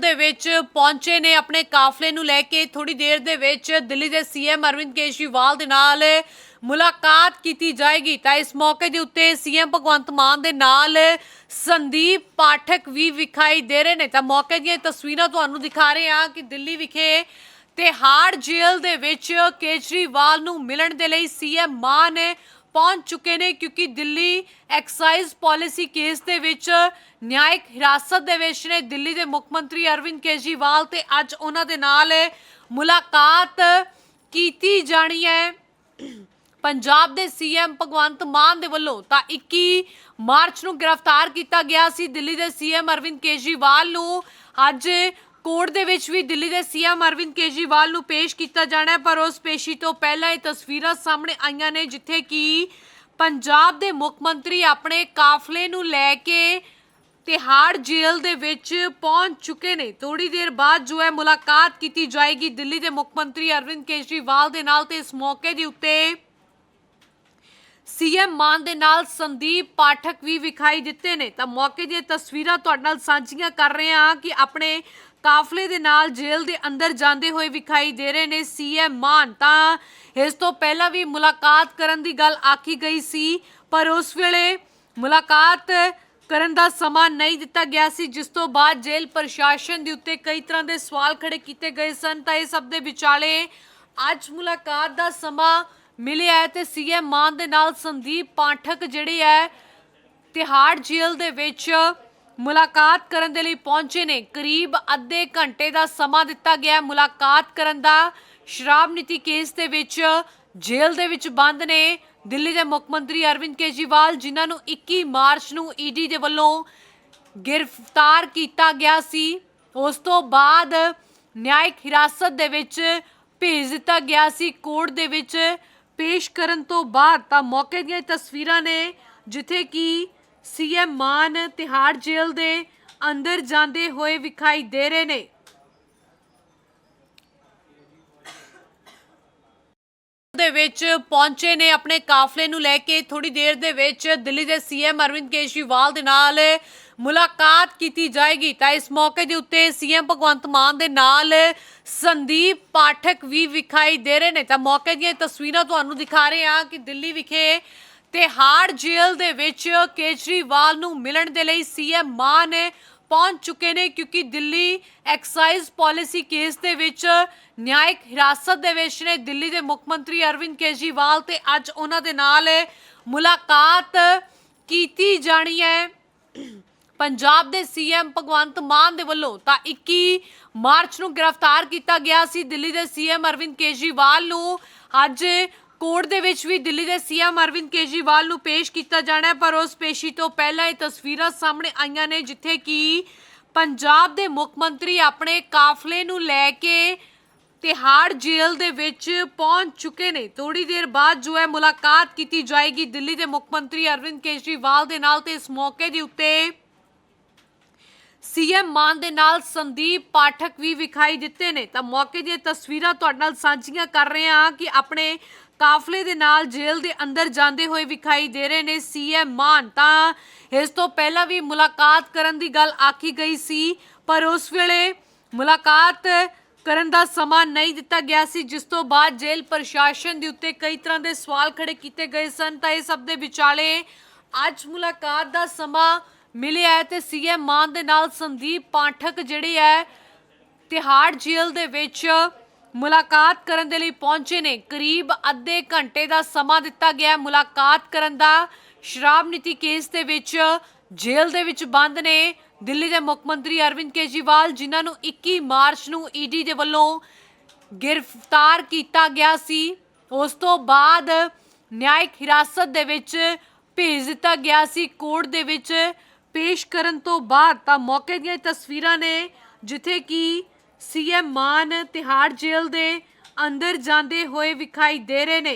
ਦੇ ਵਿੱਚ ਪਹੁੰਚੇ ਨੇ ਆਪਣੇ ਕਾਫਲੇ ਨੂੰ ਲੈ ਕੇ ਥੋੜੀ ਦੇਰ ਦੇ ਵਿੱਚ ਦਿੱਲੀ ਦੇ ਸੀਐਮ ਅਰਵਿੰਦ ਕੇਜਰੀਵਾਲ ਦੇ ਨਾਲ ਮੁਲਾਕਾਤ ਕੀਤੀ ਜਾਏਗੀ। ਤਾਂ ਇਸ ਮੌਕੇ ਦੇ ਉੱਤੇ ਸੀਐਮ ਭਗਵੰਤ ਮਾਨ ਦੇ ਨਾਲ ਸੰਦੀਪ ਪਾਠਕ ਵੀ ਵਿਖਾਈ ਦੇ ਰਹੇ ਨੇ। ਤਾਂ ਮੌਕੇ ਦੀਆਂ ਤਸਵੀਰਾਂ ਤੁਹਾਨੂੰ ਦਿਖਾ ਰਹੇ ਹਾਂ ਕਿ ਦਿੱਲੀ ਵਿਖੇ ਤਿਹਾੜ ਜੇਲ੍ਹ ਦੇ ਵਿੱਚ ਕੇਜਰੀਵਾਲ ਨੂੰ ਮਿਲਣ ਦੇ ਲਈ ਸੀਐਮ ਮਾਨ ਪਹੁੰਚ ਚੁੱਕੇ ਨੇ ਕਿਉਂਕਿ ਦਿੱਲੀ ਐਕਸਾਈਜ਼ ਪਾਲਿਸੀ ਕੇਸ ਦੇ ਵਿੱਚ ਨਿਆਇਕ ਹਿਰਾਸਤ ਦੇ ਵਿੱਚ ਨੇ। ਦਿੱਲੀ ਦੇ ਮੁੱਖ ਮੰਤਰੀ ਅਰਵਿੰਦ ਕੇਜਰੀਵਾਲ ਤੇ ਅੱਜ ਉਹਨਾਂ ਦੇ ਨਾਲ ਮੁਲਾਕਾਤ ਕੀਤੀ ਜਾਣੀ ਹੈ। ਪੰਜਾਬ ਦੇ ਸੀਐਮ ਭਗਵੰਤ ਮਾਨ ਦੇ ਵੱਲੋਂ ਤਾਂ 21 ਮਾਰਚ ਨੂੰ ਗ੍ਰਿਫਤਾਰ ਕੀਤਾ ਗਿਆ ਸੀ। ਦਿੱਲੀ ਦੇ ਸੀਐਮ ਅਰਵਿੰਦ ਕੇਜਰੀਵਾਲ ਨੂੰ ਅੱਜ ਕੋਰਟ ਦੇ ਵਿੱਚ ਵੀ ਦਿੱਲੀ ਦੇ ਸੀਐਮ ਅਰਵਿੰਦ ਕੇਜਰੀਵਾਲ ਨੂੰ ਪੇਸ਼ ਕੀਤਾ ਜਾਣਾ ਹੈ, ਪਰ ਉਸ ਪੇਸ਼ੀ ਤੋਂ ਪਹਿਲਾਂ ਇਹ ਤਸਵੀਰਾਂ ਸਾਹਮਣੇ ਆਈਆਂ ਨੇ, ਜਿੱਥੇ ਕਿ ਪੰਜਾਬ ਦੇ ਮੁੱਖ ਮੰਤਰੀ ਆਪਣੇ ਕਾਫਲੇ ਨੂੰ ਲੈ ਕੇ ਤਿਹਾੜ ਜੇਲ੍ਹ ਦੇ ਵਿੱਚ ਪਹੁੰਚ ਚੁੱਕੇ ਨੇ। ਥੋੜੀ ਦੇਰ ਬਾਅਦ ਜੋ ਹੈ ਮੁਲਾਕਾਤ ਕੀਤੀ ਜਾਏਗੀ ਦਿੱਲੀ ਦੇ ਮੁੱਖ ਮੰਤਰੀ ਅਰਵਿੰਦ ਕੇਜਰੀਵਾਲ ਦੇ ਨਾਲ ਤੇ ਇਸ ਮੌਕੇ ਦੇ ਉੱਤੇ ਸੀਐਮ ਮਾਨ ਦੇ ਨਾਲ ਸੰਦੀਪ ਪਾਠਕ ਵੀ ਵਿਖਾਈ ਦਿੱਤੇ ਨੇ। ਤਾਂ ਮੌਕੇ ਦੀਆਂ ਤਸਵੀਰਾਂ ਤੁਹਾਡੇ ਨਾਲ ਸਾਂਝੀਆਂ ਕਰ ਰਹੇ ਹਾਂ ਕਿ ਆਪਣੇ ਕਾਫਲੇ ਦੇ ਨਾਲ ਜੇਲ੍ਹ ਦੇ ਅੰਦਰ ਜਾਂਦੇ ਹੋਏ ਵਿਖਾਈ ਦੇ ਰਹੇ ਨੇ ਸੀਐਮ ਮਾਨ। ਤਾਂ ਇਸ ਤੋਂ ਪਹਿਲਾਂ ਵੀ ਮੁਲਾਕਾਤ ਕਰਨ ਦੀ ਗੱਲ ਆਖੀ ਗਈ ਸੀ, ਪਰ ਉਸ ਵੇਲੇ ਮੁਲਾਕਾਤ ਕਰਨ ਦਾ ਸਮਾਂ ਨਹੀਂ ਦਿੱਤਾ ਗਿਆ ਸੀ, ਜਿਸ ਤੋਂ ਬਾਅਦ ਜੇਲ੍ਹ ਪ੍ਰਸ਼ਾਸਨ ਦੇ ਉੱਤੇ ਕਈ ਤਰ੍ਹਾਂ ਦੇ ਸਵਾਲ ਖੜੇ ਕੀਤੇ ਗਏ ਸਨ। ਤਾਂ ਇਹ ਸਭ ਦੇ ਵਿਚਾਲੇ ਅੱਜ ਮੁਲਾਕਾਤ ਦਾ ਸਮਾਂ ਮਿਲਿਆ ਹੈ ਤੇ ਸੀਐਮ ਮਾਨ ਦੇ ਨਾਲ ਸੰਦੀਪ ਪਾਠਕ ਜਿਹੜੇ ਹੈ, ਤਿਹਾੜ ਜੇਲ੍ਹ ਦੇ ਵਿੱਚ ਮੁਲਾਕਾਤ ਕਰਨ ਦੇ ਲਈ ਪਹੁੰਚੇ ਨੇ। ਕਰੀਬ ਅੱਧੇ ਘੰਟੇ ਦਾ ਸਮਾਂ ਦਿੱਤਾ ਗਿਆ ਮੁਲਾਕਾਤ ਕਰਨ ਦਾ ਸ਼ਰਾਬ ਨੀਤੀ ਕੇਸ ਦੇ ਵਿੱਚ ਜੇਲ੍ਹ ਦੇ ਵਿੱਚ ਬੰਦ ਨੇ। ਦਿੱਲੀ ਦੇ ਮੁੱਖ ਮੰਤਰੀ ਅਰਵਿੰਦ ਕੇਜਰੀਵਾਲ, ਜਿਨ੍ਹਾਂ ਨੂੰ 21 ਮਾਰਚ ਨੂੰ ਈਡੀ ਦੇ ਵੱਲੋਂ ਗ੍ਰਿਫਤਾਰ ਕੀਤਾ ਗਿਆ ਸੀ, ਉਸ ਤੋਂ ਬਾਅਦ ਨਿਆਇਕ ਹਿਰਾਸਤ ਦੇ ਵਿੱਚ ਭੇਜ ਦਿੱਤਾ ਗਿਆ ਸੀ। ਕੋਰਟ ਦੇ ਵਿੱਚ ਪੇਸ਼ ਕਰਨ ਤੋਂ ਬਾਅਦ ਤਾਂ ਮੌਕੇ ਦੀਆਂ ਤਸਵੀਰਾਂ ਨੇ, ਜਿੱਥੇ ਕਿ ਸੀਐਮ ਮਾਨ ਤਿਹਾੜ ਜੇਲ੍ਹ ਦੇ ਅੰਦਰ ਜਾਂਦੇ ਹੋਏ ਵਿਖਾਈ ਦੇ ਰਹੇ ਨੇ। ਦੇ ਵਿੱਚ ਪਹੁੰਚੇ ਨੇ ਆਪਣੇ ਕਾਫਲੇ ਨੂੰ ਲੈ ਕੇ ਥੋੜੀ ਦੇਰ ਦੇ ਵਿੱਚ ਦਿੱਲੀ ਦੇ ਸੀਐਮ ਅਰਵਿੰਦ ਕੇਜਰੀਵਾਲ ਦੇ ਨਾਲ ਮੁਲਾਕਾਤ ਕੀਤੀ ਜਾਏਗੀ। ਤਾਂ ਇਸ ਮੌਕੇ ਦੇ ਉੱਤੇ ਸੀਐਮ ਭਗਵੰਤ ਮਾਨ ਦੇ ਨਾਲ ਸੰਦੀਪ ਪਾਠਕ ਵੀ ਵਿਖਾਈ ਦੇ ਰਹੇ ਨੇ। ਤਾਂ ਮੌਕੇ ਦੀਆਂ ਤਸਵੀਰਾਂ ਤੁਹਾਨੂੰ ਦਿਖਾ ਰਹੇ ਹਾਂ ਕਿ ਦਿੱਲੀ ਵਿਖੇ ਤਿਹਾੜ ਜੇਲ੍ਹ ਦੇ ਵਿੱਚ ਕੇਜਰੀਵਾਲ ਨੂੰ ਮਿਲਣ ਦੇ ਲਈ ਸੀਐਮ ਮਾਨ ਪਹੁੰਚ ਚੁੱਕੇ ਨੇ, ਕਿਉਂਕਿ ਦਿੱਲੀ ਐਕਸਾਈਜ਼ ਪਾਲਿਸੀ ਕੇਸ ਦੇ ਵਿੱਚ ਨਿਆਇਕ ਹਿਰਾਸਤ ਦੇ ਵਿੱਚ ਨੇ। ਦਿੱਲੀ ਦੇ ਮੁੱਖ ਮੰਤਰੀ ਅਰਵਿੰਦ ਕੇਜਰੀਵਾਲ ਤੇ ਅੱਜ ਉਹਨਾਂ ਦੇ ਨਾਲ ਮੁਲਾਕਾਤ ਕੀਤੀ ਜਾਣੀ ਹੈ। ਪੰਜਾਬ ਦੇ ਸੀਐਮ ਭਗਵੰਤ ਮਾਨ ਦੇ ਵੱਲੋਂ ਤਾਂ 21 ਮਾਰਚ ਨੂੰ ਗ੍ਰਿਫਤਾਰ ਕੀਤਾ ਗਿਆ ਸੀ। ਦਿੱਲੀ ਦੇ ਸੀਐਮ ਅਰਵਿੰਦ ਕੇਜਰੀਵਾਲ ਨੂੰ ਅੱਜ ਕੋਰਟ ਦੇ ਵਿੱਚ ਵੀ ਦਿੱਲੀ ਦੇ ਸੀਐਮ ਅਰਵਿੰਦ ਕੇਜਰੀਵਾਲ ਨੂੰ ਪੇਸ਼ ਕੀਤਾ ਜਾਣਾ ਹੈ, ਪਰ ਉਸ ਪੇਸ਼ੀ ਤੋਂ ਪਹਿਲਾਂ ਇਹ ਤਸਵੀਰਾਂ ਸਾਹਮਣੇ ਆਈਆਂ ਨੇ, ਜਿੱਥੇ ਕਿ ਪੰਜਾਬ ਦੇ ਮੁੱਖ ਮੰਤਰੀ ਆਪਣੇ ਕਾਫਲੇ ਨੂੰ ਲੈ ਕੇ ਤਿਹਾੜ ਜੇਲ੍ਹ ਦੇ ਵਿੱਚ ਪਹੁੰਚ ਚੁੱਕੇ ਨੇ। ਥੋੜੀ ਦੇਰ ਬਾਅਦ ਜੋ ਹੈ ਮੁਲਾਕਾਤ ਕੀਤੀ ਜਾਏਗੀ ਦਿੱਲੀ ਦੇ ਮੁੱਖ ਮੰਤਰੀ ਅਰਵਿੰਦ ਕੇਜਰੀਵਾਲ ਦੇ ਨਾਲ ਤੇ ਇਸ ਮੌਕੇ ਦੇ ਉੱਤੇ ਸੀਐਮ ਮਾਨ ਦੇ ਨਾਲ ਸੰਦੀਪ ਪਾਠਕ ਵੀ ਵਿਖਾਈ ਦਿੱਤੇ ਨੇ। ਤਾਂ ਮੌਕੇ ਦੀਆਂ ਤਸਵੀਰਾਂ ਤੁਹਾਡੇ ਨਾਲ ਸਾਂਝੀਆਂ ਕਰ ਰਹੇ ਹਾਂ ਕਿ ਆਪਣੇ ਕਾਫਲੇ ਦੇ ਨਾਲ ਜੇਲ੍ਹ ਦੇ ਅੰਦਰ ਜਾਂਦੇ ਹੋਏ ਵਿਖਾਈ ਦੇ ਰਹੇ ਨੇ ਸੀਐਮ ਮਾਨ। ਤਾਂ ਇਸ ਤੋਂ ਪਹਿਲਾਂ ਵੀ ਮੁਲਾਕਾਤ ਕਰਨ ਦੀ ਗੱਲ ਆਖੀ ਗਈ ਸੀ, ਪਰ ਉਸ ਵੇਲੇ ਮੁਲਾਕਾਤ ਕਰਨ ਦਾ ਸਮਾਂ ਨਹੀਂ ਦਿੱਤਾ ਗਿਆ ਸੀ, ਜਿਸ ਤੋਂ ਬਾਅਦ ਜੇਲ੍ਹ ਪ੍ਰਸ਼ਾਸਨ ਦੇ ਉੱਤੇ ਕਈ ਤਰ੍ਹਾਂ ਦੇ ਸਵਾਲ ਖੜੇ ਕੀਤੇ ਗਏ ਸਨ। ਤਾਂ ਇਹ ਸਭ ਦੇ ਵਿਚਾਲੇ ਅੱਜ ਮੁਲਾਕਾਤ ਦਾ ਸਮਾਂ ਮਿਲਿਆ ਹੈ ਤੇ ਸੀਐਮ ਮਾਨ ਦੇ ਨਾਲ ਸੰਦੀਪ ਪਾਠਕ ਜਿਹੜੇ ਹੈ, ਤਿਹਾੜ ਜੇਲ੍ਹ ਦੇ ਵਿੱਚ ਮੁਲਾਕਾਤ ਕਰਨ ਦੇ ਲਈ ਪਹੁੰਚੇ ਨੇ। ਕਰੀਬ ਅੱਧੇ ਘੰਟੇ ਦਾ ਸਮਾਂ ਦਿੱਤਾ ਗਿਆ ਮੁਲਾਕਾਤ ਕਰਨ ਦਾ। ਸ਼ਰਾਬ ਨੀਤੀ ਕੇਸ ਦੇ ਵਿੱਚ ਜੇਲ੍ਹ ਦੇ ਵਿੱਚ ਬੰਦ ਨੇ। ਦਿੱਲੀ ਦੇ ਮੁੱਖ ਮੰਤਰੀ ਅਰਵਿੰਦ ਕੇਜਰੀਵਾਲ, ਜਿਨ੍ਹਾਂ ਨੂੰ 21 ਮਾਰਚ ਨੂੰ ਈਡੀ ਦੇ ਵੱਲੋਂ ਗ੍ਰਿਫਤਾਰ ਕੀਤਾ ਗਿਆ ਸੀ, ਉਸ ਤੋਂ ਬਾਅਦ ਨਿਆਇਕ ਹਿਰਾਸਤ ਦੇ ਵਿੱਚ ਭੇਜ ਦਿੱਤਾ ਗਿਆ ਸੀ। ਕੋਰਟ ਦੇ ਵਿੱਚ ਪੇਸ਼ ਕਰਨ ਤੋਂ ਬਾਅਦ ਤਾਂ ਮੌਕੇ ਦੀਆਂ ਤਸਵੀਰਾਂ ਨੇ ਜਿੱਥੇ ਕਿ ਸੀਐਮ ਮਾਨ ਤਿਹਾੜ ਜੇਲ੍ਹ ਦੇ ਅੰਦਰ ਜਾਂਦੇ ਹੋਏ ਵਿਖਾਈ ਦੇ ਰਹੇ ਨੇ।